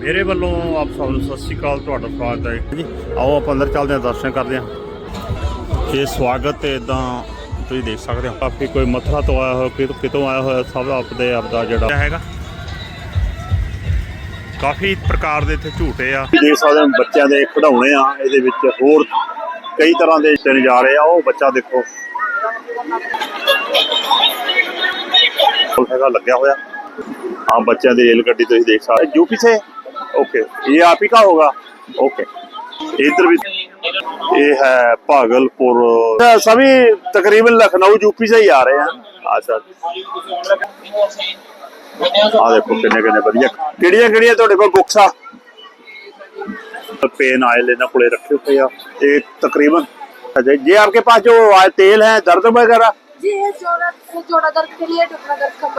ਮੇਰੇ ਵੱਲੋਂ ਆਪ ਸਭ ਨੂੰ ਸਤਿ ਸ਼੍ਰੀ ਅਕਾਲ ਤੁਹਾਡਾ ਸਵਾਗਤ ਹੈ ਜੀ। ਆਓ ਆਪਾਂ ਅੰਦਰ ਚੱਲਦੇ ਹਾਂ ਦਰਸ਼ਨ ਕਰਦੇ ਹਾਂ। ਇਹ ਸਵਾਗਤ ਹੈ ਇਦਾਂ ਤੁਸੀਂ ਦੇਖ ਸਕਦੇ ਹੋ। ਕਾਫੀ ਕੋਈ ਮਥਰਾ ਤੋਂ ਆਇਆ ਹੋਇਆ ਕਿਤੋਂ ਆਇਆ ਹੋਇਆ ਸਭ ਆਪਦੇ ਆਪ ਦਾ ਜਿਹੜਾ ਹੈਗਾ? ਕਾਫੀ ਪ੍ਰਕਾਰ ਦੇ ਇੱਥੇ ਝੂਟੇ ਆ। ਦੇਖ ਸਕਦੇ ਹੋ ਬੱਚਿਆਂ ਦੇ ਖਿਡੌਣੇ ਆ ਇਹਦੇ ਵਿੱਚ ਹੋਰ ਕਈ ਤਰ੍ਹਾਂ ਦੇ ਚਲੇ ਜਾ ਰਹੇ ਆ। ਉਹ ਬੱਚਾ ਦੇਖੋ। ਹੈਗਾ ਲੱਗਿਆ ਹੋਇਆ। ਆ ਬੱਚਿਆਂ ਦੀ ਰੇਲ ਗੱਡੀ ਤੁਸੀਂ ਦੇਖ ਸਕਦੇ ਯੂਪੀ ਸੇ? ओके ये आप ही का होगा ओके इधर भी ये है भागलपुर सभी तकरीबन लखनऊ यूपी से ही आ रहे हैं अच्छा ਆ ਦੇਖੋ ਕਿੰਨੇ ਕਿੰਨੇ ਵਧੀਆ ਕਿਹੜੀਆਂ ਕਿਹੜੀਆਂ ਤੁਹਾਡੇ ਕੋਲ ਬੁੱਕਸ ਆ पेन आयल ਇਹਨਾਂ ਕੋਲੇ ਰੱਖੇ ਹੋਏ ਆ ਇਹ ਤਕਰੀਬਨ अच्छा ये आपके पास जो तेल है दर्द वगैरह जी ये जोड़ा जोड़ा दर्द के लिए टुकड़ा दर्द का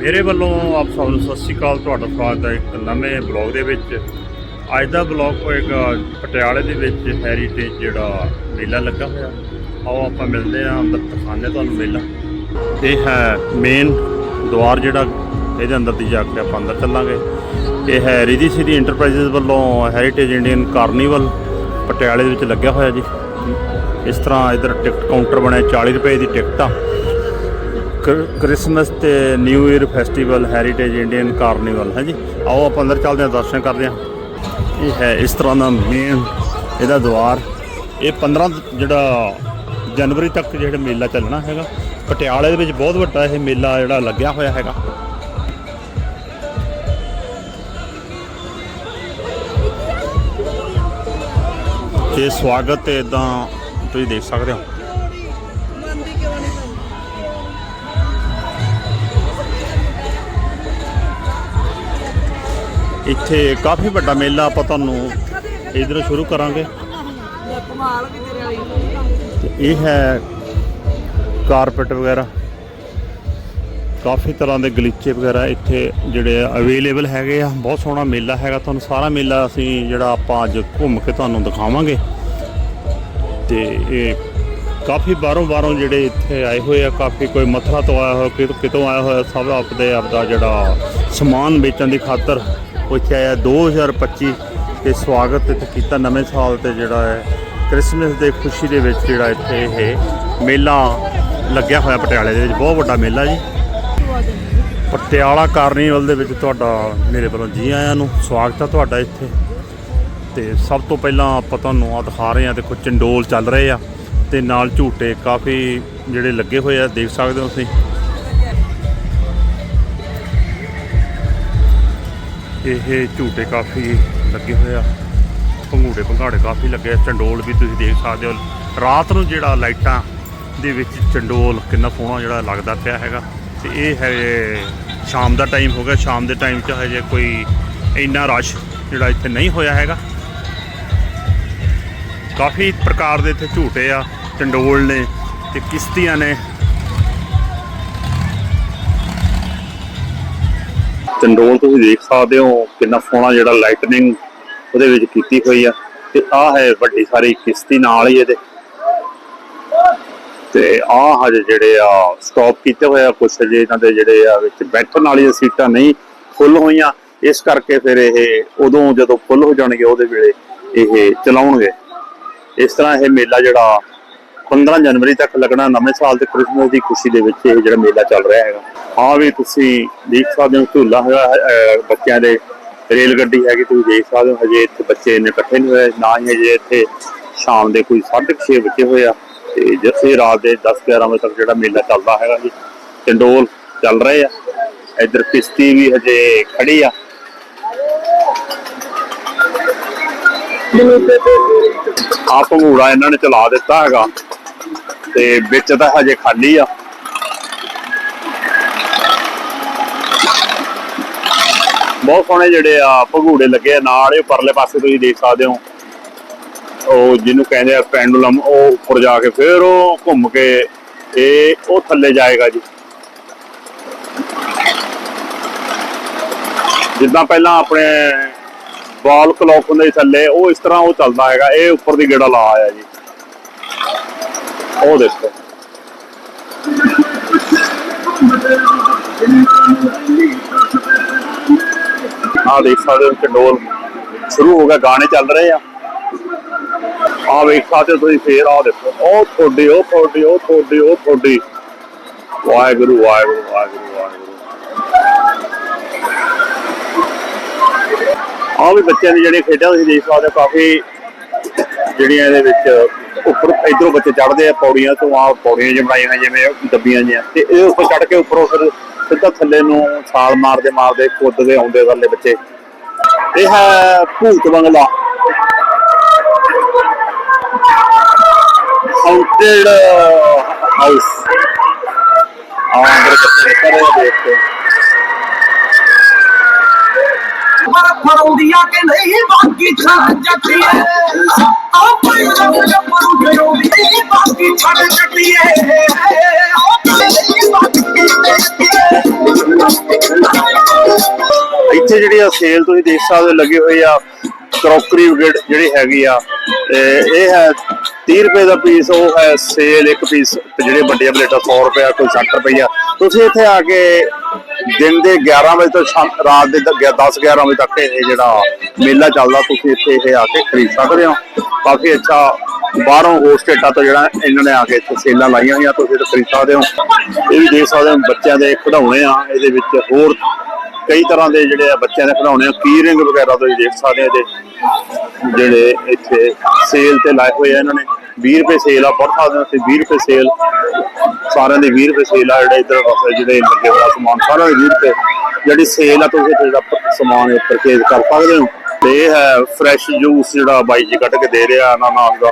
ਮੇਰੇ ਵੱਲੋਂ ਆਪ ਸਭ ਨੂੰ ਸਤਿ ਸ਼੍ਰੀ ਅਕਾਲ, ਤੁਹਾਡਾ ਸਵਾਗਤ ਹੈ ਇੱਕ ਨਵੇਂ ਬਲੌਗ ਦੇ ਵਿੱਚ। ਅੱਜ ਦਾ ਬਲੌਗ ਹੋਏਗਾ ਪਟਿਆਲੇ ਦੇ ਵਿੱਚ ਹੈਰੀਟੇਜ ਜਿਹੜਾ ਮੇਲਾ ਲੱਗਾ ਹੋਇਆ। ਆਓ ਆਪਾਂ ਮਿਲਦੇ ਹਾਂ, ਅੰਦਰ ਦਿਖਾਉਂਦੇ ਤੁਹਾਨੂੰ ਮੇਲਾ। ਇਹ ਹੈ ਮੇਨ ਦੁਆਰ ਜਿਹੜਾ, ਇਹਦੇ ਅੰਦਰ ਦੀ ਜਾ ਕੇ ਆਪਾਂ ਅੰਦਰ ਚੱਲਾਂਗੇ। ਇਹ ਹੈ ਰਿਧੀ ਸਿਟੀ ਇੰਟਰਪ੍ਰਾਈਜ਼ਸ ਵੱਲੋਂ ਹੈਰੀਟੇਜ ਇੰਡੀਅਨ ਕਾਰਨੀਵਲ ਪਟਿਆਲੇ ਦੇ ਵਿੱਚ ਲੱਗਿਆ ਹੋਇਆ ਜੀ। ਇਸ ਤਰ੍ਹਾਂ ਇਧਰ ਟਿਕਟ ਕਾਊਂਟਰ ਬਣਿਆ 40 ਰੁਪਏ ਦੀ ਟਿਕਟ ਆ। ਕ੍ਰਿਸਮਸ ਤੇ new year festival heritage Indian carnival ਹੈ ਜੀ ਆਓ ਆਪਾਂ ਅੰਦਰ ਚੱਲਦੇ ਹਾਂ, ਦਰਸ਼ਨ ਕਰਦੇ ਹਾਂ। ਇਹ ਹੈ ਇਸ ਤਰ੍ਹਾਂ ਦਾ ਮੇਨ ਇਹਦਾ ਦੁਆਰ। ਇਹ 15 ਜਿਹੜਾ ਜਨਵਰੀ ਤੱਕ ਜਿਹੜਾ ਮੇਲਾ ਚੱਲਣਾ ਹੈਗਾ। ਪਟਿਆਲੇ ਦੇ ਵਿੱਚ ਬਹੁਤ ਵੱਡਾ ਇਹ ਮੇਲਾ ਜਿਹੜਾ ਲੱਗਿਆ ਹੋਇਆ ਹੈਗਾ। ਇਹ ਸਵਾਗਤ ਤੇ ਇਦਾਂ ਤੁਸੀਂ ਦੇਖ ਸਕਦੇ ਹੋ। ਇੱਥੇ ਕਾਫੀ ਵੱਡਾ ਮੇਲਾ ਆਪਾਂ ਤੁਹਾਨੂੰ ਇਧਰੋਂ ਸ਼ੁਰੂ ਕਰਾਂਗੇ। ਤੇ ਇਹ ਹੈ ਕਾਰਪਟ ਵਗੈਰਾ। ਕਾਫੀ ਤਰ੍ਹਾਂ ਦੇ ਗਲੀਚੇ ਵਗੈਰਾ ਇੱਥੇ ਜਿਹੜੇ ਅਵੇਲੇਬਲ ਹੈਗੇ ਆ। ਬਹੁਤ ਸੋਹਣਾ ਮੇਲਾ ਹੈਗਾ। ਤੁਹਾਨੂੰ ਸਾਰਾ ਮੇਲਾ ਅਸੀਂ ਜਿਹੜਾ ਆਪਾਂ ਅੱਜ ਘੁੰਮ ਕੇ ਤੁਹਾਨੂੰ ਦਿਖਾਵਾਂਗੇ। ਤੇ ਇਹ ਕਾਫੀ ਬਾਹਰੋਂ ਬਾਹਰੋਂ ਜਿਹੜੇ ਇੱਥੇ ਆਏ ਹੋਏ ਆ, ਕਾਫੀ ਕੋਈ ਮਥਰਾ ਤੋਂ ਆਇਆ ਹੋਇਆ ਕਿਤੋਂ ਆਇਆ ਹੋਇਆ, ਸਭ ਆਪਦੇ ਆਪਦਾ ਜਿਹੜਾ ਸਮਾਨ ਵੇਚਣ ਦੀ ਖਾਤਰ ਇੱਥੇ ਆਇਆ 2025 ਤੇ ਸਵਾਗਤ ਇੱਥੇ ਕੀਤਾ ਨਵੇਂ ਸਾਲ ਤੇ ਜਿਹੜਾ ਹੈ, ਕ੍ਰਿਸਮਸ ਦੇ ਖੁਸ਼ੀ ਦੇ ਵਿੱਚ ਜਿਹੜਾ ਇੱਥੇ ਇਹ ਮੇਲਾ ਲੱਗਿਆ ਹੋਇਆ ਪਟਿਆਲੇ ਦੇ ਵਿੱਚ। ਬਹੁਤ ਵੱਡਾ ਮੇਲਾ ਜੀ। ਪਟਿਆਲਾ ਕਾਰਨੀਵਲ ਦੇ ਵਿੱਚ ਤੁਹਾਡਾ, ਮੇਰੇ ਵੱਲੋਂ ਜੀ ਆਇਆਂ ਨੂੰ ਸਵਾਗਤ ਹੈ ਤੁਹਾਡਾ ਇੱਥੇ। ਤੇ ਸਭ ਤੋਂ ਪਹਿਲਾਂ ਆਪਾਂ ਤੁਹਾਨੂੰ ਆ ਦਿਖਾ ਰਹੇ ਹਾਂ, ਦੇਖੋ ਚੰਡੋਲ ਚੱਲ ਰਹੇ ਆ ਤੇ ਨਾਲ ਝੂਟੇ ਕਾਫੀ ਜਿਹੜੇ ਲੱਗੇ ਹੋਏ ਆ, ਦੇਖ ਸਕਦੇ ਹੋ ਤੁਸੀਂ। ਇਹ ਝੂਟੇ ਕਾਫੀ ਲੱਗੇ ਹੋਏ ਆ। ਭੰਗੂੜੇ ਭੰਗਾੜੇ ਕਾਫੀ ਲੱਗੇ ਚੰਡੋਲ ਵੀ ਤੁਸੀਂ ਦੇਖ ਸਕਦੇ ਹੋ। ਰਾਤ ਨੂੰ ਜਿਹੜਾ ਲਾਈਟਾਂ ਦੇ ਵਿੱਚ ਚੰਡੋਲ ਕਿੰਨਾ ਸੋਹਣਾ ਜਿਹੜਾ ਲੱਗਦਾ ਪਿਆ ਹੈਗਾ। ਤੇ ਇਹ ਹੈ ਸ਼ਾਮ ਦਾ ਟਾਈਮ ਹੋ ਗਿਆ। ਸ਼ਾਮ ਦੇ ਟਾਈਮ 'ਚ ਹਜੇ ਕੋਈ ਇੰਨਾ ਰਸ਼ ਜਿਹੜਾ ਇੱਥੇ ਨਹੀਂ ਹੋਇਆ ਹੈਗਾ। ਕਾਫੀ ਪ੍ਰਕਾਰ ਦੇ ਇੱਥੇ ਝੂਟੇ ਆ। ਚੰਡੋਲ ਨੇ ਤੇ ਕਿਸ਼ਤੀਆਂ ਨੇ। ਚੰਡੋਲ ਤੁਸੀਂ ਦੇਖ ਸਕਦੇ ਹੋ, ਕਿੰਨਾ ਸੋਹਣਾ ਜਿਹੜਾ ਲਾਈਟਨਿੰਗ ਉਹਦੇ ਵਿੱਚ ਕੀਤੀ ਹੋਈ ਆ। ਤੇ ਆਹ ਹੈ ਵੱਡੀ ਸਾਰੀ ਕਿਸ਼ਤੀ ਨਾਲ ਹੀ ਇਹਦੇ। ਤੇ ਆਹ ਹਜੇ ਜਿਹੜੇ ਆ ਸਟਾਪ ਕੀਤੇ ਹੋਏ ਆ, ਕੁਛ ਹਜੇ ਇਹਨਾਂ ਦੇ ਜਿਹੜੇ ਆ ਵਿੱਚ ਬੈਠਣ ਵਾਲੀਆਂ ਸੀਟਾਂ ਨਹੀਂ ਫੁੱਲ ਹੋਈਆਂ। ਇਸ ਕਰਕੇ ਫਿਰ ਇਹ ਉਦੋਂ ਜਦੋਂ ਫੁੱਲ ਹੋ ਜਾਣਗੇ, ਉਹਦੇ ਵੇਲੇ ਇਹ ਚਲਾਉਣਗੇ। ਇਸ ਤਰ੍ਹਾਂ ਇਹ ਮੇਲਾ ਜਿਹੜਾ 15 ਜਨਵਰੀ ਤੱਕ ਲੱਗਣਾ, ਨਵੇਂ ਸਾਲ ਦੇ ਕ੍ਰਿਸਮਸ ਦੀ ਖੁਸ਼ੀ ਦੇ ਵਿੱਚ ਇਹ ਜਿਹੜਾ ਮੇਲਾ ਚੱਲ ਰਿਹਾ ਹੈਗਾ। ਆ ਵੀ ਤੁਸੀਂ ਦੇਖ ਸਕਦੇ ਹੋ ਝੂਲਾ ਹੋਇਆ ਬੱਚਿਆਂ ਦੇ ਰੇਲ ਗੱਡੀ ਹੈਗੀ, ਤੁਸੀਂ ਦੇਖ ਸਕਦੇ ਹੋ, ਹਜੇ ਇੱਥੇ ਬੱਚੇ ਇੰਨੇ ਇਕੱਠੇ ਨਹੀਂ ਹੋਏ, ਨਾ ਹੀ ਹਜੇ ਇੱਥੇ ਸ਼ਾਮ ਦੇ ਕੋਈ 6:30 ਵਜੇ ਹੋਏ ਆ, ਤੇ ਜਿੱਥੇ ਰਾਤ ਦੇ 10-11 ਵਜੇ ਤੱਕ ਜਿਹੜਾ ਮੇਲਾ ਚੱਲਦਾ ਹੈਗਾ ਜੀ, ਟੰਡੋਲ ਚੱਲ ਰਹੇ ਆ, ਇੱਧਰ ਕਿਸ਼ਤੀ ਵੀ ਹਜੇ ਖੜੀ ਆ। ਆ ਭੰਗੂੜਾ ਇਹਨਾਂ ਨੇ ਚਲਾ ਦਿੱਤਾ ਹੈਗਾ, ਤੇ ਵਿੱਚ ਤਾਂ ਹਜੇ ਖਾਲੀ ਆ। ਬਹੁਤ ਸੋਹਣੇ ਜਿਹੜੇ ਆ ਭਗੂੜੇ ਲੱਗੇ ਆ, ਨਾਲ ਇਹ ਪਰਲੇ ਪਾਸੇ ਤੁਸੀਂ ਦੇਖ ਸਕਦੇ ਹੋ। ਉਹ ਜਿਹਨੂੰ ਕਹਿੰਦੇ ਆ ਪੈਂਡੂਲਮ, ਉਹ ਉੱਪਰ ਜਾ ਕੇ ਫਿਰ ਉਹ ਘੁੰਮ ਕੇ ਇਹ, ਉਹ ਥੱਲੇ ਜਾਏਗਾ ਜੀ। ਜਿੱਦਾਂ ਪਹਿਲਾਂ ਆਪਣੇ ਵਾਲ ਕਲੌਕ ਹੁੰਦੇ ਸੀ ਥੱਲੇ, ਉਹ ਇਸ ਤਰ੍ਹਾਂ ਉਹ ਚੱਲਦਾ ਹੈਗਾ, ਇਹ ਉੱਪਰ ਦੀ ਗੇੜਾ ਲਾ ਆਇਆ ਜੀ। ਉਹ ਦੇਖੋ। ਆਹ ਦੇਖ ਸਕਦੇ ਹੋ ਚੰਡੋਲ ਸ਼ੁਰੂ ਹੋ ਗਿਆ, ਗਾਣੇ ਚੱਲ ਰਹੇ ਆ। ਆਹ ਵੇਖ ਸਕਦੇ ਤੁਸੀਂ ਫੇਰ, ਆਹ ਦੇਖੋ, ਉਹ ਥੋੜੀ ਉਹ ਥੋੜੀ ਉਹ ਥੋੜੀ ਉਹ ਥੋੜੀ ਵਾਹਿਗੁਰੂ ਵਾਹਿਗੁਰੂ ਵਾਹਿਗੁਰੂ ਵਾਹਿਗੁਰੂ। ਆਹ ਵੀ ਬੱਚਿਆਂ ਦੀ ਜਿਹੜੀਆਂ ਖੇਡਾਂ ਤੁਸੀਂ ਦੇਖ ਸਕਦੇ ਹੋ, ਕਾਫੀ ਜਿਹੜੀਆਂ ਇਹਦੇ ਵਿੱਚ ਉੱਪਰ, ਇਧਰੋਂ ਬੱਚੇ ਚੜਦੇ ਆ ਪੌੜੀਆਂ ਤੋਂ ਆ ਪੌੜੀਆਂ ਜਿਹੀਆਂ ਬਣਾਈਆਂ ਜਿਵੇਂ ਦੱਬੀਆਂ ਜਿਹੀਆਂ। ਤੇ ਇਹ ਉੱਪਰ ਚੜ ਕੇ ਉੱਪਰੋਂ ਫਿਰ ਸਿੱਧਾ ਥੱਲੇ ਨੂੰ ਛਾਲ ਮਾਰਦੇ ਮਾਰਦੇ ਕੁੱਦਦੇ ਆਉਂਦੇ ਥੱਲੇ ਬੱਚੇ। ਇਹ ਹੈ ਭੂਤ ਬੰਗਲਾ। ਹਾਉਂਟਡ ਹਾਊਸ ਆ ਅੰਦਰ ਬੱਚੇ ਕਰੇ ਦੇਖ ਕੇ ਪਰ ਕਿ ਨਹੀਂ? ਬਾਕੀ ਛੱਡ ਜੱਟੀਏ। ਆ ਭਾਈ ਰੱਬ ਜੱਪਰ ਬਾਕੀ ਛੱਡ ਜੱਟੀਏ। ਇੱਥੇ ਜਿਹੜੀ ਆ ਸੇਲ ਤੁਸੀਂ ਦੇਖ ਸਕਦੇ ਹੋ, ਲੱਗੇ ਹੋਏ ਆ ਕਰੋਕਰੀ ਜਿਹੜੀ ਹੈਗੀ ਆ। ਤੇ ਇਹ ਹੈ 30 ਰੁਪਏ ਦਾ ਪੀਸ ਉਹ ਹੈ ਸੇਲ ਇੱਕ ਪੀਸ ਜਿਹੜੇ ਵੱਡੀਆਂ ਪਲੇਟਾਂ 100 ਰੁਪਏ ਕੋਈ 60 ਰੁਪਏ ਤੁਸੀਂ ਇੱਥੇ ਆ ਕੇ ਦਿਨ ਦੇ 11 ਵਜੇ ਤੋਂ ਸ਼ਾਮ, ਰਾਤ ਦੇ 10 11 ਵਜੇ ਤੱਕ ਇਹ ਜਿਹੜਾ ਮੇਲਾ ਚੱਲਦਾ, ਤੁਸੀਂ ਇੱਥੇ ਇਹ ਆ ਕੇ ਖਰੀਦ ਸਕਦੇ ਹੋ। ਕਾਫੀ ਅੱਛਾ, ਬਾਹਰੋਂ ਹੋਰ ਸਟੇਟਾਂ ਤੋਂ ਜਿਹੜਾ ਇਹਨਾਂ ਨੇ ਆ ਕੇ ਇੱਥੇ ਸੇਲਾਂ ਲਾਈਆਂ ਹੋਈਆਂ, ਤੁਸੀਂ ਖਰੀਦ ਸਕਦੇ ਹੋ। ਇਹ ਵੀ ਦੇਖ ਸਕਦੇ ਹੋ, ਬੱਚਿਆਂ ਦੇ ਖਿਡੌਣੇ ਆ, ਇਹਦੇ ਵਿੱਚ ਹੋਰ ਕਈ ਤਰ੍ਹਾਂ ਦੇ ਜਿਹੜੇ ਆ ਬੱਚਿਆਂ ਦੇ ਖਿਡੌਣੇ ਆ ਕੀ ਰਿੰਗ ਵਗੈਰਾ ਤੁਸੀਂ ਦੇਖ ਸਕਦੇ ਹੋ ਇਹਦੇ, ਜਿਹੜੇ ਇੱਥੇ ਸੇਲ ਤੇ ਲਾਏ ਹੋਏ ਆ ਇਹਨਾਂ ਨੇ। 20 ਰੁਪਏ ਸੇਲ ਆ ਪੜ੍ਹ ਸਕਦੇ ਤੇ 20 ਰੁਪਏ ਸੇਲ ਸਾਰਿਆਂ ਦੇ 20 ਰੁਪਏ ਸੇਲ ਆ, ਜਿਹੜੇ ਇੱਧਰ ਜਿਹੜੇ ਲੱਗੇ ਹੋਇਆ ਸਮਾਨ, ਸਾਰਿਆਂ 20 ਰੁਪਏ। ਜਿਹੜੀ ਸੇਲ ਆ, ਤੁਸੀਂ ਜਿਹੜਾ ਸਮਾਨ ਪਰਚੇਜ਼ ਕਰ ਸਕਦੇ ਹੋ। ਤੇ ਇਹ ਹੈ ਫਰੈਸ਼ ਜੂਸ ਜਿਹੜਾ ਬਾਈ ਜੀ ਕੱਢ ਕੇ ਦੇ ਰਿਹਾ ਅਨਾਨਾਸ ਦਾ।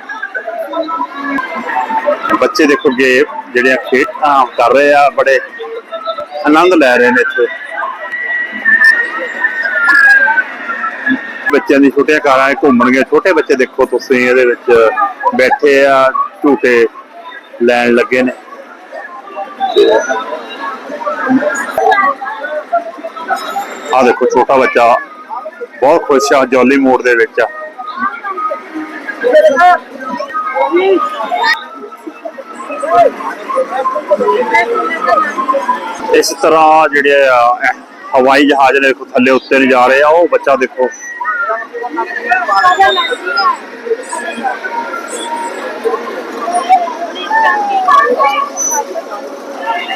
ਬੱਚੇ ਦੇਖੋ, ਗੇ ਜਿਹੜੀਆਂ ਖੇਡਾਂ ਕਰ ਰਹੇ ਆ, ਬੜੇ ਆਨੰਦ ਲੈ ਰਹੇ ਨੇ ਇੱਥੇ। ਬੱਚਿਆਂ ਦੀ ਛੋਟੀਆਂ ਕਾਰਾਂ ਇਹ ਘੁੰਮਣਗੀਆਂ। ਛੋਟੇ ਬੱਚੇ ਦੇਖੋ ਤੁਸੀਂ ਇਹਦੇ ਵਿੱਚ ਬੈਠੇ ਆ, ਝੂਟੇ ਲੈਣ ਲੱਗੇ ਨੇ। ਆ ਦੇਖੋ ਛੋਟਾ ਬੱਚਾ, ਬਹੁਤ ਖੁਸ਼ ਆ ਜੋਲੀ ਮੋੜ ਦੇ ਵਿੱਚ ਆ। ਇਸ ਤਰ੍ਹਾਂ ਜਿਹੜੇ ਆ, ਹਵਾਈ ਜਹਾਜ਼ ਨੇ ਥੱਲੇ ਉੱਤੇ ਨੂੰ ਜਾ ਰਹੇ ਆ, ਉਹ ਬੱਚਾ ਦੇਖੋ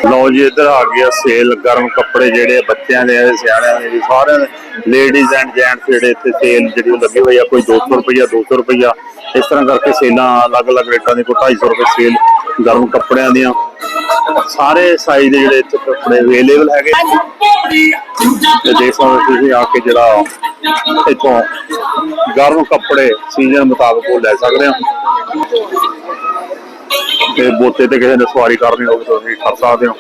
ਲਓ ਜੀ ਇੱਧਰ ਆ ਗਿਆ ਸੇਲ ਗਰਮ ਕੱਪੜੇ ਜਿਹੜੇ ਬੱਚਿਆਂ ਦੇ ਸਿਆਣਿਆਂ ਦੇ ਵੀ, ਸਾਰਿਆਂ ਦੇ। ਲੇਡੀਜ਼ ਐਂਡ ਜੈਂਟਸ ਜਿਹੜੇ ਇੱਥੇ ਸੇਲ ਜਿਹੜੀ ਉਹ ਲੱਗੀ ਹੋਈ ਆ ਕੋਈ 200 ਰੁਪਈਆ 200 ਰੁਪਈਆ। ਇਸ ਤਰ੍ਹਾਂ ਕਰਕੇ ਸੇਲਾਂ ਅਲੱਗ-ਅਲੱਗ ਰੇਟਾਂ ਦੀ ਕੋਈ 250 ਰੁਪਏ ਸੇਲ ਗਰਮ ਕੱਪੜਿਆਂ ਦੀਆਂ। ਸਾਰੇ ਸਾਈਜ਼ ਦੇ ਜਿਹੜੇ ਇੱਥੇ ਕੱਪੜੇ ਅਵੇਲੇਬਲ ਹੈਗੇ। ਤੇ ਦੇਖ ਸਕਦੇ ਤੁਸੀਂ ਆ ਕੇ ਜਿਹੜਾ ਇੱਥੋਂ ਗਰਮ ਕੱਪੜੇ ਸੀਜ਼ਨ ਮੁਤਾਬਕ ਉਹ ਲੈ ਸਕਦੇ ਹੋ। ਤੇ ਬੋਤੇ ਤੇ ਕਿਸੇ ਨੇ ਸਵਾਰੀ ਕਰਨੀ ਹੋਵੇ ਤੁਸੀਂ ਕਰ ਸਕਦੇ ਹੋ।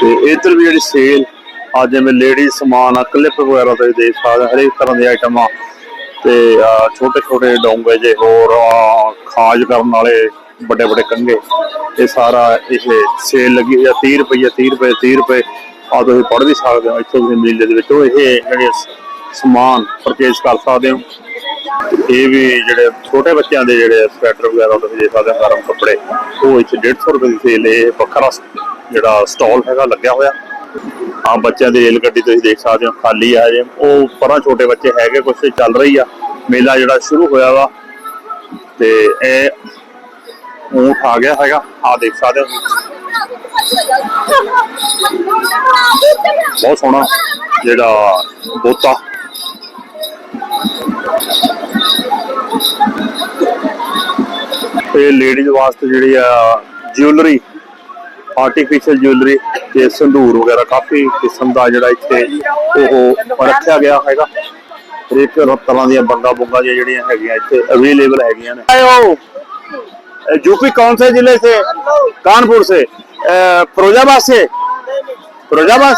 ਤੇ ਇੱਧਰ ਵੀ ਜਿਹੜੀ ਸੇਲ ਆ ਜਿਵੇਂ ਲੇਡੀ ਸਮਾਨ ਆ ਕਲਿੱਪ ਵਗੈਰਾ ਤੁਸੀਂ ਦੇਖ ਸਕਦੇ ਹੋ, ਹਰੇਕ ਤਰ੍ਹਾਂ ਦੀ ਆਈਟਮਾਂ ਤੇ ਛੋਟੇ ਛੋਟੇ ਡੋਂਗੇ ਜੇ ਹੋਰ ਖਾਜ ਕਰਨ ਵਾਲੇ ਵੱਡੇ ਵੱਡੇ ਕੰਗੇ ਇਹ ਸਾਰਾ ਇਹ ਸੇਲ ਲੱਗੀ ਹੋਈ ਆ 30 ਰੁਪਏ 30 ਰੁਪਏ 30 ਰੁਪਏ ਆ ਤੁਸੀਂ ਪੜ੍ਹ ਵੀ ਸਕਦੇ ਹੋ ਇੱਥੋਂ ਤੁਸੀਂ ਮੇਲੇ ਦੇ ਵਿੱਚੋਂ ਇਹ ਜਿਹੜੇ ਸਮਾਨ ਪਰਚੇਸ ਕਰ ਸਕਦੇ ਹੋ। ਇਹ ਵੀ ਜਿਹੜੇ ਛੋਟੇ ਬੱਚਿਆਂ ਦੇ ਜਿਹੜੇ ਸਵੈਟਰ ਵਗੈਰਾ ਤੁਸੀਂ ਦੇਖ ਸਕਦੇ ਹੋ ਗਰਮ ਕੱਪੜੇ ਉਹ ਇੱਥੇ 150 ਰੁਪਏ ਦੀ ਸੇਲ ਇਹ ਵੱਖਰਾ ਜਿਹੜਾ ਸਟਾਲ ਹੈਗਾ ਲੱਗਿਆ ਹੋਇਆ। ਆ ਬੱਚਿਆਂ ਦੀ ਰੇਲ ਗੱਡੀ ਤੁਸੀਂ ਦੇਖ ਸਕਦੇ ਹੋ, ਖਾਲੀ ਆ ਜੇ ਉਹ ਪਰਾਂ ਛੋਟੇ ਬੱਚੇ ਹੈਗੇ, ਕੁਛ ਚੱਲ ਰਹੀ ਆ। ਮੇਲਾ ਜਿਹੜਾ ਸ਼ੁਰੂ ਹੋਇਆ ਵਾ। ਤੇ ਇਹ ਊਂਠ ਆ ਗਿਆ ਹੈਗਾ। ਆ ਦੇਖ ਸਕਦੇ ਹੋ। ਬਹੁਤ ਸੋਹਣਾ ਜਿਹੜਾ ਬੋਤਾ। ਤੇ ਲੇਡੀਜ਼ ਵਾਸਤੇ ਜਿਹੜੀ ਆ ਜਿਊਲਰੀ ਆਰਟੀਫੀਸ਼ੀਅਲ ਜਿਊਲਰੀ ਤੇ ਸੰਧੂਰ ਵਗੈਰਾ ਕਾਫੀ ਕਿਸਮ ਦਾ ਜਿਹੜਾ ਇੱਥੇ ਉਹ ਰੱਖਿਆ ਗਿਆ ਹੈਗਾ ਹਰੇਕ ਤਰ੍ਹਾਂ ਦੀਆਂ ਬੰਗਾ ਬੁੰਗਾ ਦੀਆਂ ਜਿਹੜੀਆਂ ਹੈਗੀਆਂ ਇੱਥੇ ਅਵੇਲੇਬਲ ਹੈਗੀਆਂ ਨੇ ਆਇਓ यूपी कौन से जिले से कानपुर से अ, फिरोजाबाद से फिरोजाबाद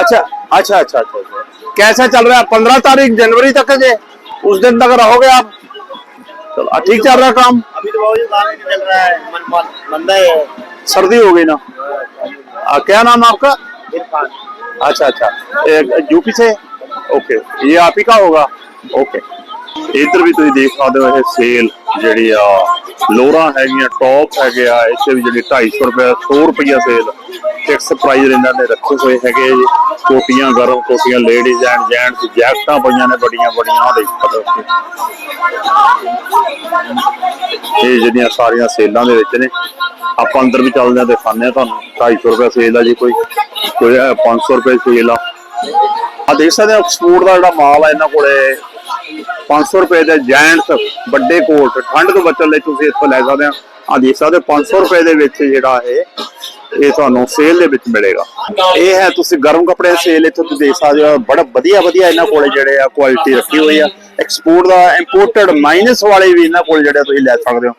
अच्छा अच्छा अच्छा अच्छा अच्छा। कैसा चल रहा है पंद्रह तारीख जनवरी तक है जे उस दिन तक रहोगे आप चलो अ, ठीक चल रहा है काम अभी तो बहुत काम नहीं चल रहा है मन मन मंदा है सर्दी हो गई ना आ, क्या नाम आपका अच्छा अच्छा यूपी से ओके ये आप ही का होगा ओके इधर भी तुम देख सकते हो सेल जी ਲੋਰਾਂ ਹੈਗੀਆਂ ਟੌਪ ਹੈਗੇ ਆ, ਇੱਥੇ ਵੀ ਜਿਹੜੀ 250 ਰੁਪਏ 100 ਰੁਪਿਆ ਸੇਲ ਫਿਕਸ ਪ੍ਰਾਈਸ ਇਹਨਾਂ ਨੇ ਰੱਖੇ ਹੋਏ ਹੈਗੇ ਜੀ। ਕੋਟੀਆਂ ਗਰਮ ਕੋਟੀਆਂ ਲੇਡੀਜ਼ ਐਂਡ ਜੈਂਟਸ ਜੈਕਟਾਂ ਪਈਆਂ ਨੇ ਬੜੀਆਂ ਬੜੀਆਂ ਆ ਦੇਖੋ ਤੁਸੀਂ। ਇਹ ਜਿਹੜੀਆਂ ਸਾਰੀਆਂ ਸੇਲਾਂ ਦੇ ਵਿੱਚ ਨੇ, ਆਪਾਂ ਅੰਦਰ ਵੀ ਚੱਲਦੇ ਆ ਦਿਖਾਉਂਦੇ ਆ ਤੁਹਾਨੂੰ। 250 ਰੁਪਏ ਸੇਲ ਆ ਜੀ ਕੋਈ ਕੋਈ ਇਹ 500 ਰੁਪਏ ਸੇਲ ਆ। ਆ ਦੇਖ ਸਕਦੇ ਆ ਐਕਸਪੋਰਟ ਦਾ ਜਿਹੜਾ ਮਾਲ ਆ ਇਹਨਾਂ ਕੋਲੇ 500 ਰੁਪਏ ਦੇ ਜੈਂਟਸ ਵੱਡੇ ਕੋਟ, ਠੰਡ ਤੋਂ ਬਚਣ ਲਈ ਤੁਸੀਂ ਇੱਥੋਂ ਲੈ ਸਕਦੇ ਆ। ਆ ਦੇਖ ਸਕਦੇ 500 ਰੁਪਏ ਦੇ ਵਿੱਚ ਜਿਹੜਾ ਇਹ ਇਹ ਤੁਹਾਨੂੰ ਸੇਲ ਦੇ ਵਿੱਚ ਮਿਲੇਗਾ। ਇਹ ਹੈ, ਤੁਸੀਂ ਗਰਮ ਕੱਪੜੇ ਸੇਲ ਇੱਥੇ ਤੁਸੀਂ ਦੇਖ ਸਕਦੇ ਹੋ, ਬੜਾ ਵਧੀਆ ਵਧੀਆ ਇਹਨਾਂ ਕੋਲੇ ਜਿਹੜੇ ਆ ਕੁਆਲਿਟੀ ਰੱਖੀ ਹੋਈ ਆ। ਐਕਸਪੋਰਟ ਦਾ ਇੰਪੋਰਟਡ ਮਾਈਨਸ ਵਾਲੇ ਵੀ ਇਹਨਾਂ ਕੋਲ ਜਿਹੜੇ ਤੁਸੀਂ ਲੈ ਸਕਦੇ ਹੋ।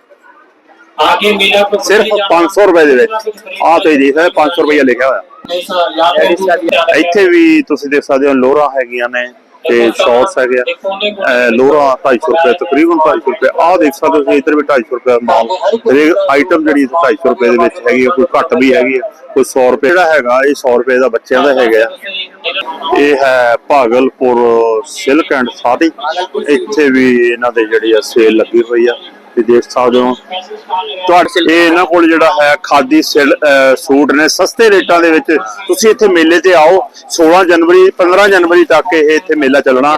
ਆਗੇ ਮੇਰਾ ਸਿਰਫ 500 ਰੁਪਏ ਦੇ ਵਿੱਚ। ਆ ਤੁਸੀਂ ਦੇਖ ਸਕਦੇ 500 ਰੁਪਏ ਲਿਖਿਆ ਹੋਇਆ। ਇੱਥੇ ਵੀ ਤੁਸੀਂ ਦੇਖ ਸਕਦੇ ਹੋ ਲੋਰਾ ਹੈਗੀਆਂ ਨੇ। ਤੇ ਸ਼ਾਰਟਸ ਹੈਗੇ ਆ ਲੋਰਾ 250 ਰੁਪਏ, ਤਕਰੀਬਨ 250 ਰੁਪਏ। ਆਹ ਦੇਖ ਸਕਦੇ ਹੋ ਤੁਸੀਂ, ਇੱਧਰ ਵੀ 250 ਰੁਪਏ ਮਾਲ। ਹਰੇਕ ਆਈਟਮ ਜਿਹੜੀ 250 ਰੁਪਏ ਦੇ ਵਿੱਚ ਹੈਗੀ ਆ, ਕੋਈ ਘੱਟ ਵੀ ਹੈਗੀ ਆ, ਕੋਈ 100 ਰੁਪਏ ਜਿਹੜਾ ਹੈਗਾ, ਇਹ 100 ਰੁਪਏ ਦਾ ਬੱਚਿਆਂ ਦਾ ਹੈਗਾ ਆ। ਇਹ ਹੈ ਭਾਗਲਪੁਰ ਸਿਲਕ ਐਂਡ ਸਾਡੀ ਇੱਥੇ ਵੀ ਇਹਨਾਂ ਦੇ ਜਿਹੜੀ ਆ ਸੇਲ ਲੱਗੀ ਹੋਈ ਆ। ਤੁਸੀਂ ਦੇਖ ਸਕਦੇ ਹੋ ਤੁਹਾਡੇ ਇਹ ਇਹਨਾਂ ਕੋਲ ਜਿਹੜਾ ਹੈ ਖਾਦੀ ਸੂਟ ਨੇ ਸਸਤੇ ਰੇਟਾਂ ਦੇ ਵਿੱਚ ਤੁਸੀਂ ਇੱਥੇ ਮੇਲੇ ਤੇ ਆਓ। 16 ਜਨਵਰੀ 15 ਜਨਵਰੀ ਤੱਕ ਇਹ ਇੱਥੇ ਮੇਲਾ ਚੱਲਣਾ।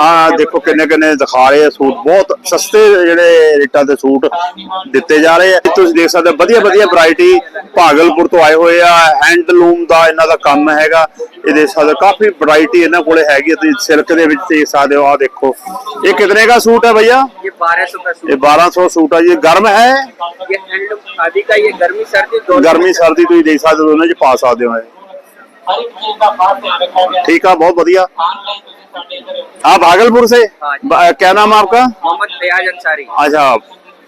ਆ ਦੇਖੋ ਕਿੰਨੇ ਕਿੰਨੇ ਦਿਖਾ ਰਹੇ ਆ ਸੂਟ। ਬਹੁਤ ਸਸਤੇ ਜਿਹੜੇ ਰੇਟਾਂ ਤੇ ਸੂਟ ਦਿੱਤੇ ਜਾ ਰਹੇ ਆ। ਤੁਸੀਂ ਦੇਖ ਸਕਦੇ ਹੋ ਵਧੀਆ ਵਧੀਆ ਵੈਰਾਈਟੀ ਭਾਗਲਪੁਰ ਤੋਂ ਆਏ ਹੋਏ ਆ। ਹੈਂਡਲੂਮ ਦਾ ਇਹਨਾਂ ਦਾ ਕੰਮ ਹੈਗਾ। ਇਹ ਦੇਖ ਸਕਦੇ ਕਾਫੀ ਵੈਰਾਈਟੀ ਇਹਨਾਂ ਕੋਲੇ ਹੈਗੀ ਤੁਸੀਂ ਸਿਲਕ ਦੇ ਵਿੱਚ ਦੇਖ ਸਕਦੇ ਹੋ ਆ ਦੇਖੋ। ਇਹ ਕਿਤਨੇ ਦਾ ਸੂਟ ਹੈ ਭਈਆ? ਇਹ 1200 ਦਾ ਸੂਟ 1200 ਸੂਟ ਆ ਜੀ ਗਰਮ ਹੈ ये हैंडलूम आदि का ये गर्मी सर्दी दोनों ਗਰਮੀ ਸਰਦੀ ਤੁਸੀਂ ਦੇਖ ਸਕਦੇ ਹੋ ਉਹਨਾਂ 'ਚ ਪਾ ਸਕਦੇ ਹੋ ਇਹ। ठीक है बहुत बढ़िया आप भागलपुर से हाँ जी। ब- क्या नाम है आपका मोहम्मद फयाज अंसारी अच्छा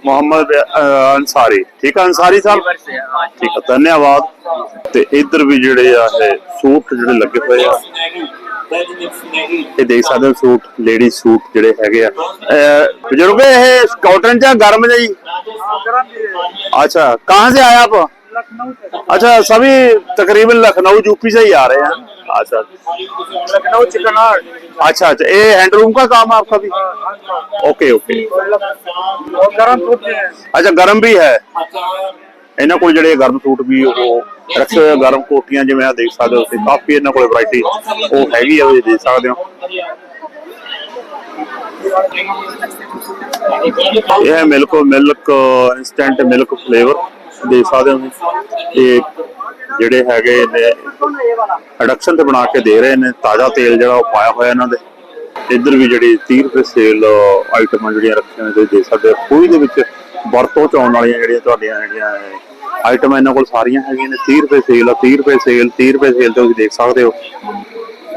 मोहम्मद अ, अंसारी ठीक है अंसारी साहब लीवर से हाँ जी। ਠੀਕ ਹੈ ਧੰਨਵਾਦ ਤੇ ਇੱਧਰ ਵੀ ਜਿਹੜੇ ਆ ਇਹ ਸੂਟ ਜਿਹੜੇ ਲੱਗੇ ਹੋਏ ਆ ਇਹ ਦੇਖ ਸਕਦੇ ਹੋ ਸੂਟ ਲੇਡੀ ਸੂਟ ਜਿਹੜੇ ਹੈਗੇ ਆ ਅਹ ਬਜ਼ੁਰਗ ਇਹ ਕਾਟਨ ਜਾਂ ਗਰਮ ਜੀ अच्छा कहाँ से आए आप अच्छा सभी तकरीबन लखनऊ यूपी से ही आ रहे हैं अच्छा लखनऊ चिकनाट अच्छा अच्छा ये हैंडलूम का काम है आपका भी ओके ओके और गर्म सूट है ਅੱਛਾ ਗਰਮ ਵੀ ਹੈ ਇਹਨਾਂ ਕੋਲ ਜਿਹੜੇ ਗਰਮ ਸੂਟ ਵੀ ਉਹ ਰੱਖੇ ਹੋਏ ਗਰਮ ਕੋਟੀਆਂ ਜਿਵੇਂ ਆ ਦੇਖ ਸਕਦੇ ਹੋ ਤੁਸੀਂ, ਕਾਫੀ ਇਹਨਾਂ ਕੋਲ ਵੈਰਾਈਟੀ ਉਹ ਹੈਗੀ ਆ ਉਹ ਦੇਖ ਸਕਦੇ ਹੋ। ਇਹ ਹੈ milk milk instant milk flavour ਦੇਖ ਸਕਦੇ ਹੋ ਤੁਸੀਂ। ਇਹ ਜਿਹੜੇ ਹੈਗੇ ਨੇ ਐਡਕਸ਼ਨ ਤੇ ਬਣਾ ਕੇ ਦੇ ਰਹੇ ਨੇ, ਤਾਜ਼ਾ ਤੇਲ ਜਿਹੜਾ ਉਹ ਪਾਇਆ ਹੋਇਆ ਇਹਨਾਂ ਦੇ। ਇੱਧਰ ਵੀ ਜਿਹੜੀ 30 ਰੁਪਏ ਸੇਲ ਆਈਟਮਾਂ ਜਿਹੜੀਆਂ ਰੱਖੀਆਂ ਨੇ ਤੁਸੀਂ ਦੇਖ ਸਕਦੇ ਹੋ। ਕੋਈ ਦੇ ਵਿੱਚ ਵਰਤੋਂ ਚ ਆਉਣ ਵਾਲੀਆਂ ਜਿਹੜੀਆਂ ਤੁਹਾਡੀਆਂ ਜਿਹੜੀਆਂ ਆਈਟਮਾਂ ਇਹਨਾਂ ਕੋਲ ਸਾਰੀਆਂ ਹੈਗੀਆਂ ਨੇ। 30 ਰੁਪਏ ਸੇਲ ਆ 30 ਰੁਪਏ ਸੇਲ 30 ਰੁਪਏ ਸੇਲ ਤੇ ਤੁਸੀਂ ਦੇਖ ਸਕਦੇ ਹੋ।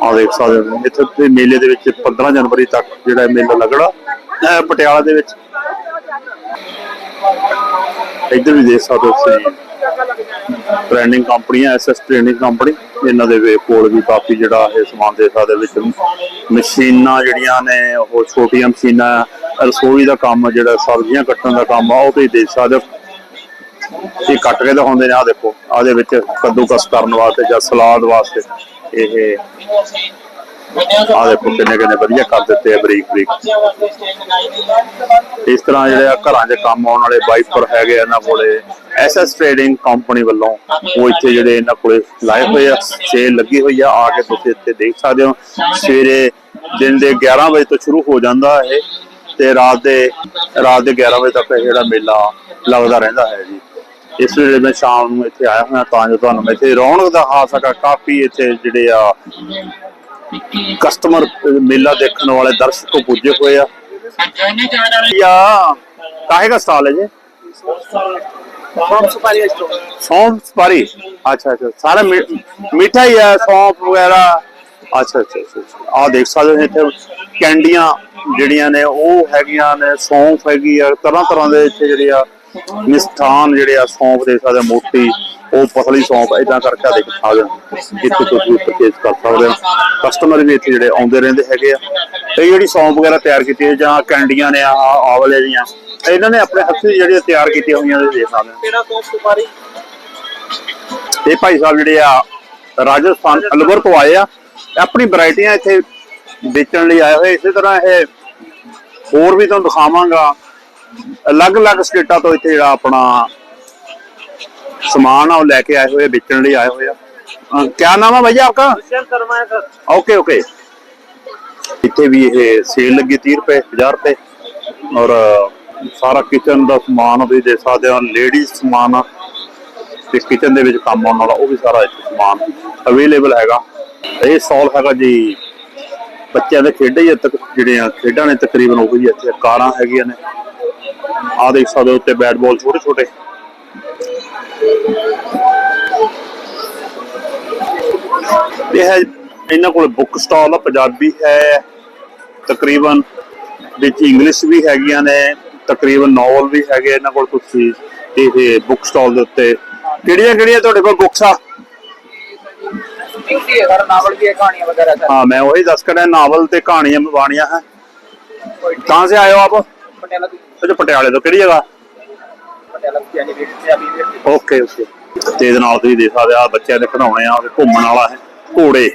ਆਹ ਦੇਖ ਸਕਦੇ ਹੋ। ਇੱਥੇ ਤੇ ਮੇਲੇ ਦੇ ਵਿੱਚ 15 ਜਨਵਰੀ ਤੱਕ ਜਿਹੜਾ ਮੇਲਾ ਲੱਗਣਾ ਪਟਿਆਲਾ ਦੇ ਵਿੱਚ। ਇੱਧਰ ਵੀ ਦੇਖ ਸਕਦੇ ਹੋ ਤੁਸੀਂ। Training company SS training company ਇਹਨਾਂ ਦੇ ਕੋਲ ਵੀ ਕਾਫੀ ਜਿਹੜਾ ਇਹ ਸਮਾਨ ਦੇ ਸਕਦੇ ਵਿੱਚ। ਮਸ਼ੀਨਾਂ ਜਿਹੜੀਆਂ ਨੇ, ਉਹ ਛੋਟੀਆਂ ਮਸ਼ੀਨਾਂ, ਰਸੋਈ ਦਾ ਕੰਮ ਜਿਹੜਾ, ਸਬਜ਼ੀਆਂ ਕੱਟਣ ਦਾ ਕੰਮ ਆ, ਉਹ ਤੁਸੀਂ ਦੇਖ ਸਕਦੇ ਹੋ। ਇਹ ਕੱਟ ਕੇ ਦਿਖਾਉਂਦੇ ਨੇ ਆ ਦੇਖੋ ਆ ਦੇ ਵਿੱਚ ਕੱਦੂਕਸ ਕਰਨ ਵਾਸਤੇ ਜਾਂ ਸਲਾਦ ਵਾਸਤੇ ਇਹ ਆ ਦੇਖੋ ਕਿੰਨੇ ਕਿੰਨੇ ਵਧੀਆ ਕਰ ਦਿੱਤੇ ਆ ਬਰੀਕ ਬਰੀਕ। ਇਸ ਤਰ੍ਹਾਂ ਜਿਹੜੇ ਆ ਘਰਾਂ 'ਚ ਕੰਮ ਆਉਣ ਵਾਲੇ ਵਾਈਪਰ ਹੈਗੇ ਆ ਇਹਨਾਂ ਕੋਲੇ, ਐਸਐਸ ਟ੍ਰੇਡਿੰਗ ਕੰਪਨੀ ਵੱਲੋਂ ਉਹ ਇੱਥੇ ਜਿਹੜੇ ਇਹਨਾਂ ਕੋਲੇ ਲਾਏ ਹੋਏ ਆ, ਸੇਲ ਲੱਗੀ ਹੋਈ ਆ ਆ ਕੇ ਤੁਸੀਂ ਇੱਥੇ ਦੇਖ ਸਕਦੇ ਹੋ। ਸਵੇਰੇ ਦਿਨ ਦੇ 11 ਵਜੇ ਤੋਂ ਸ਼ੁਰੂ ਹੋ ਜਾਂਦਾ ਇਹ, ਤੇ ਰਾਤ ਦੇ ਰਾਤ ਦੇ 11 ਵਜੇ ਤੱਕ ਇਹ ਜਿਹੜਾ ਮੇਲਾ ਲੱਗਦਾ ਰਹਿੰਦਾ ਹੈ ਜੀ। ਇਸ ਵੇਲੇ ਮੈਂ ਸ਼ਾਮ ਨੂੰ ਇੱਥੇ ਆਇਆ ਹੋਇਆ ਤਾਂ ਜੋ ਤੁਹਾਨੂੰ ਇੱਥੇ ਰੌਣਕ ਦਾ ਆ ਸਕਾ ਕਾਫੀ ਇੱਥੇ ਜਿਹੜੇ ਆ ਕਸਟਮਰ ਮੇਲਾ ਦੇਖਣ ਵਾਲੇ ਦਰਸ਼ਕ ਪੁੱਜੇ ਹੋਏ ਆ। ਯਾ ਕਾਹੇ ਦਾ ਸਟਾਲ ਹੈ ਜੀ? ਸੌਂਫ ਸੁਪਾਰੀ। ਅੱਛਾ ਅੱਛਾ, ਸਾਰਾ ਮਿੱਠਾ ਹੀ ਆ, ਸੌਂਫ ਵਗੈਰਾ। ਅੱਛਾ ਅੱਛਾ ਆ ਦੇਖ ਸਕਦੇ ਹੋ ਇੱਥੇ ਕੈਂਡੀਆਂ ਜਿਹੜੀਆਂ ਨੇ, ਉਹ ਹੈਗੀਆਂ ਨੇ, ਸੌਂਫ ਹੈਗੀ ਆ ਤਰ੍ਹਾਂ ਤਰ੍ਹਾਂ ਦੇ ਇੱਥੇ ਜਿਹੜੇ ਆ ਨਿਸਥਾਨ ਜਿਹੜੇ ਆ ਸੌਂਫ ਦੇ ਸਕਦੇ ਮੋਟੀ ਉਹ ਪਤਲੀ ਸੌਂਫ ਇਦਾਂ ਕਰਕੇ ਦੇਖ ਸਕਦੇ ਜਿੱਥੇ ਤੁਸੀਂ ਪਰਚੇਸ ਕਰ ਸਕਦੇ ਹੋ ਕਸਟਮਰ ਵੀ ਇੱਥੇ ਜਿਹੜੇ ਆਉਂਦੇ ਰਹਿੰਦੇ ਹੈਗੇ ਆ। ਤੇ ਜਿਹੜੀ ਸੌਂਫ ਵਗੈਰਾ ਤਿਆਰ ਕੀਤੀ ਹੈ ਜਾਂ ਕੈਂਡੀਆਂ ਨੇ ਆ ਆਵਲੇ ਦੀਆਂ ਇਹਨਾਂ ਨੇ ਆਪਣੇ ਹੱਥੀਂ ਜਿਹੜੀਆਂ ਤਿਆਰ ਕੀਤੀਆਂ ਹੋਈਆਂ ਦੇ ਦੇਖ ਸਕਦੇ ਕਿਹੜਾ ਇਹ ਭਾਈ ਸਾਹਿਬ ਜਿਹੜੇ ਆ ਰਾਜਸਥਾਨ ਅਲਵਰ ਤੋਂ ਆਏ ਆ। ਆਪਣੀ ਵੈਰਾਈਟੀਆਂ ਇੱਥੇ ਵੇਚਣ ਲਈ ਆਏ ਹੋਏ। ਇਸੇ ਤਰ੍ਹਾਂ ਇਹ ਹੋਰ ਵੀ ਤੁਹਾਨੂੰ ਦਿਖਾਵਾਂਗਾ। ਅਲੱਗ-ਅਲੱਗ ਸਟੇਟਾਂ ਤੋਂ ਇੱਥੇ ਜਿਹੜਾ ਆਪਣਾ ਸਮਾਨ ਆ ਉਹ ਲੈ ਕੇ ਆਏ ਹੋਏ ਆ, ਵੇਚਣ ਲਈ ਆਏ ਹੋਏ ਆ ਅ, ਕਿਆ ਨਾਮ ਹੈ ਭਈਆ ਆਪਕਾ शर्मा है सर ਓਕੇ ਓਕੇ ਇੱਥੇ ਵੀ ਇਹ ਸੇਲ ਲੱਗੀ 30 ਰੁਪਏ 50 ਰੁਪਏ ਔਰ ਸਾਰਾ ਕਿਚਨ ਦਾ ਸਮਾਨ ਵੀ ਦੇ ਸਕਦੇ ਹੋ ਲੇਡੀਜ਼ ਸਮਾਨ ਆ ਤੇ ਕਿਚਨ ਦੇ ਵਿੱਚ ਕੰਮ ਆਉਣ ਵਾਲਾ ਉਹ ਵੀ ਸਾਰਾ ਇੱਥੇ ਸਮਾਨ ਅਵੇਲੇਬਲ ਹੈਗਾ ਇਹ ਸਟਾਲ ਹੈਗਾ ਜੀ ਬੱਚਿਆਂ ਦੇ ਖੇਡੇ ਹੀ ਤੱਕ ਜਿਹੜੀਆਂ ਖੇਡਾਂ ਨੇ ਤਕਰੀਬਨ ਉਹ ਹੀ ਇੱਥੇ ਕਾਰਾਂ ਹੈਗੀਆਂ ਨੇ ਆ ਦੇਖ ਸਕਦੇ ਉੱਤੇ ਬੈਟ ਬਾਲ ਛੋਟੇ ਛੋਟੇ। ਇਹ ਇਹਨਾਂ ਕੋਲ ਬੁੱਕ ਸਟਾਲ ਆ, ਪੰਜਾਬੀ ਹੈ, ਤਕਰੀਬਨ ਵਿੱਚ ਇੰਗਲਿਸ਼ ਵੀ ਹੈਗੀਆਂ ਨੇ, ਤਕਰੀਬਨ ਨੋਵਲ ਵੀ ਹੈਗੇ ਇਹਨਾਂ ਕੋਲ ਕੁਝ ਚੀਜ਼ ਇਹ ਬੁੱਕ ਸਟਾਲ ਦੇ ਉੱਤੇ। ਕਿਹੜੀਆਂ ਕਿਹੜੀਆਂ ਤੁਹਾਡੇ ਕੋਲ ਬੁੱਕਸ ਆ? ਹੈ ਸਰ ਨਾਵਲ ਹਾਂ ਮੈਂ ਉਹੀ ਦੱਸ ਕਰਾਂ ਨਾਵਲ ਤੇ ਕਹਾਣੀਆਂ ਬਾਣੀਆਂ ਹੈ। ਕਹਾਂ ਸੇ ਆਏ ਆਪ? ਪਟਿਆਲਾ ਤੋਂ। ਅੱਛਾ ਪਟਿਆਲੇ ਤੋਂ ਕਿਹੜੀ ਜਗ੍ਹਾ? ਪਟਿਆਲੇ ਦੇ ਤੇ ਇਹਦੇ ਨਾਲ ਤੁਸੀਂ ਦੇਖ ਸਕਦੇ ਆ ਬੱਚਿਆਂ ਦੇ ਖਿਡੌਣੇ ਆ ਘੁੰਮਣ ਵਾਲਾ ਹੈ ਘੋੜੇ।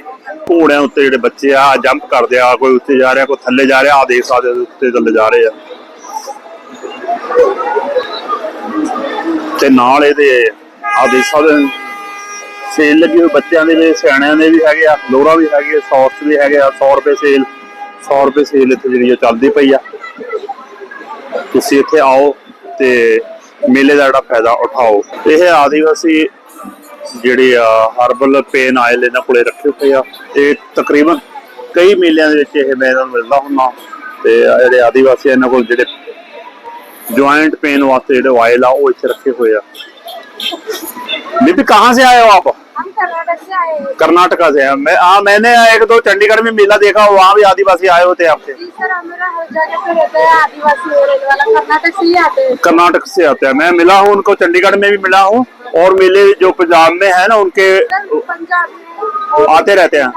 ਘੋੜਿਆਂ ਉੱਤੇ ਜਿਹੜੇ ਬੱਚੇ ਆ ਜੰਪ ਕਰਦੇ ਆ ਕੋਈ ਉੱਤੇ ਜਾ ਰਿਹਾ ਕੋਈ ਥੱਲੇ ਜਾ ਰਿਹਾ ਆ ਦੇਖ ਸਕਦੇ ਹੋ ਉੱਤੇ ਥੱਲੇ ਜਾ ਰਹੇ ਆ। ਤੇ ਨਾਲ ਇਹਦੇ ਆ ਦੇਖ ਸਕਦੇ ਸੇਲ ਲੱਗੀ ਹੋਈ ਬੱਚਿਆਂ ਦੇ ਵੀ ਸਿਆਣਿਆਂ ਦੇ ਵੀ ਹੈਗੇ ਆ ਲੋਰਾ ਵੀ ਹੈਗੇ ਆ ਸੌਸ ਵੀ ਹੈਗੇ ਆ 100 ਰੁਪਏ ਸੇਲ 100 ਰੁਪਏ ਸੇਲ ਇੱਥੇ ਜਿਹੜੀ ਚੱਲਦੀ ਪਈ ਆ। ਤੁਸੀਂ ਇੱਥੇ ਆਓ ਤੇ ਮੇਲੇ ਦਾ ਜਿਹੜਾ ਫਾਇਦਾ ਉਠਾਓ। ਇਹ ਆਦੀਵਾਸੀ ਜਿਹੜੇ ਆ ਹਰਬਲ ਪੇਨ ਆਇਲ ਇਹਨਾਂ ਕੋਲੇ ਰੱਖੇ ਹੋਏ ਆ। ਇਹ ਤਕਰੀਬਨ ਕਈ ਮੇਲਿਆਂ ਦੇ ਵਿੱਚ ਇਹ ਮੈਂ ਇਹਨਾਂ ਨੂੰ ਮਿਲਦਾ ਹੁੰਦਾ। ਤੇ ਜਿਹੜੇ ਆਦੀਵਾਸੀ ਇਹਨਾਂ ਕੋਲ ਜਿਹੜੇ ਜੁਆਇੰਟ ਪੇਨ ਵਾਸਤੇ ਜਿਹੜੇ ਆਇਲ ਆ, ਉਹ ਇੱਥੇ ਰੱਖੇ ਹੋਏ ਆ। बीबी कहाँ से आए हो आप? हम कर्नाटक से आए हैं। कर्नाटका से मैं हाँ मैंने एक दो चंडीगढ़ में मेला देखा वहाँ भी आदिवासी आए होते हैं आपके। जी सर हमारा हर जगह पे रहता है आदिवासी ओरल वाला। कर्नाटक से ही आते हैं। कर्नाटक से आते हैं। मैं मिला हूँ उनको चंडीगढ़ में भी मिला हूँ और मेले जो पंजाब में है ना उनके सर पंजाब में आते रहते हैं।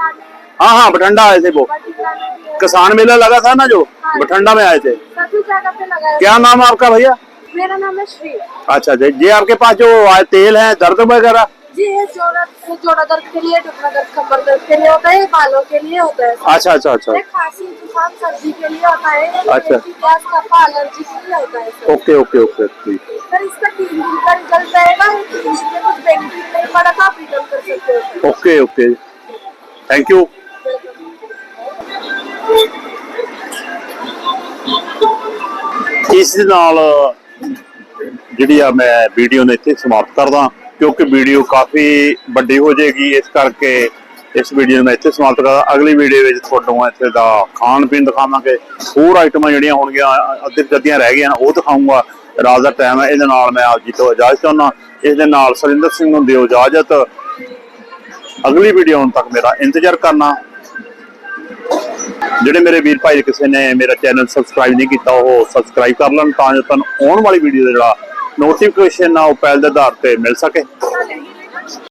हाँ। हाँ बठंडा आए थे वो। बठिंडा में भी है। किसान मेला लगा था ना जो बठंडा में आए थे। सभी जगह पे लगा है क्या नाम है आपका भैया? मेरा नाम है श्री अच्छा अच्छा ये आपके पास जो आ- तेल है दर्द वगैरह जी ये जोड़ा जोड़ा दर्द के लिए टुकड़ा दर्द कमर दर्द के लिए होता है बालों के लिए होता है सर। अच्छा अच्छा अच्छा ये खांसी जुकाम सर्दी के लिए होता है ये अच्छा। पेट की गैस कफा एलर्जी के लिए होता है सर ओके ओके ओके ठीक सर इसका तीन दिन का रिजल्ट आएगा तीन दिन में कुछ बेनिफिट नहीं पड़ा तो आप रिटर्न कर सकते हो sir okay okay thank you ਇਸ ਦੇ ਨਾਲ ਜਿਹੜੀ ਆ ਮੈਂ ਵੀਡੀਓ ਨੂੰ ਇੱਥੇ ਸਮਾਪਤ ਕਰਦਾ ਕਿਉਂਕਿ ਵੀਡੀਓ ਕਾਫੀ ਵੱਡੀ ਹੋ ਜਾਏਗੀ, ਇਸ ਕਰਕੇ ਇਸ ਵੀਡੀਓ ਨੂੰ ਮੈਂ ਇੱਥੇ ਸਮਾਪਤ ਕਰਦਾ ਅਗਲੀ ਵੀਡੀਓ ਵਿੱਚ ਤੁਹਾਨੂੰ ਇੱਥੇ ਦਾ ਖਾਣ ਪੀਣ ਦਿਖਾਵਾਂਗੇ। ਹੋਰ ਆਈਟਮਾਂ ਜਿਹੜੀਆਂ ਹੋਣਗੀਆਂ, ਅੱਧੇ ਜੱਦੀਆਂ ਰਹਿ ਗਈਆਂ, ਉਹ ਦਿਖਾਊਂਗਾ ਰਾਤ ਦਾ ਟਾਈਮ ਹੈ, ਇਹਦੇ ਨਾਲ ਮੈਂ ਆਪ ਜੀ ਤੋਂ ਇਜਾਜ਼ਤ ਚਾਹੁੰਦਾ ਇਸ ਦੇ ਨਾਲ ਸਰਿੰਦਰ ਸਿੰਘ ਨੂੰ ਦਿਓ ਇਜਾਜ਼ਤ। ਅਗਲੀ ਵੀਡੀਓ ਆਉਣ ਤੱਕ ਮੇਰਾ ਇੰਤਜ਼ਾਰ ਕਰਨਾ। ਜਿਹੜੇ ਮੇਰੇ ਵੀਰ ਭਾਈ ਕਿਸੇ ਨੇ ਮੇਰਾ ਚੈਨਲ ਸਬਸਕ੍ਰਾਈਬ ਨਹੀਂ ਕੀਤਾ, ਉਹ ਸਬਸਕ੍ਰਾਈਬ ਕਰ ਲੈਣ ਤਾਂ ਜੋ ਤੁਹਾਨੂੰ ਆਉਣ ਵਾਲੀ ਵੀਡੀਓ ਦਾ ਜਿਹੜਾ ਨੋਟੀਫਿਕੇਸ਼ਨ ਆ, ਉਹ ਪਹਿਲ ਦੇ ਆਧਾਰ ਤੇ ਮਿਲ ਸਕੇ।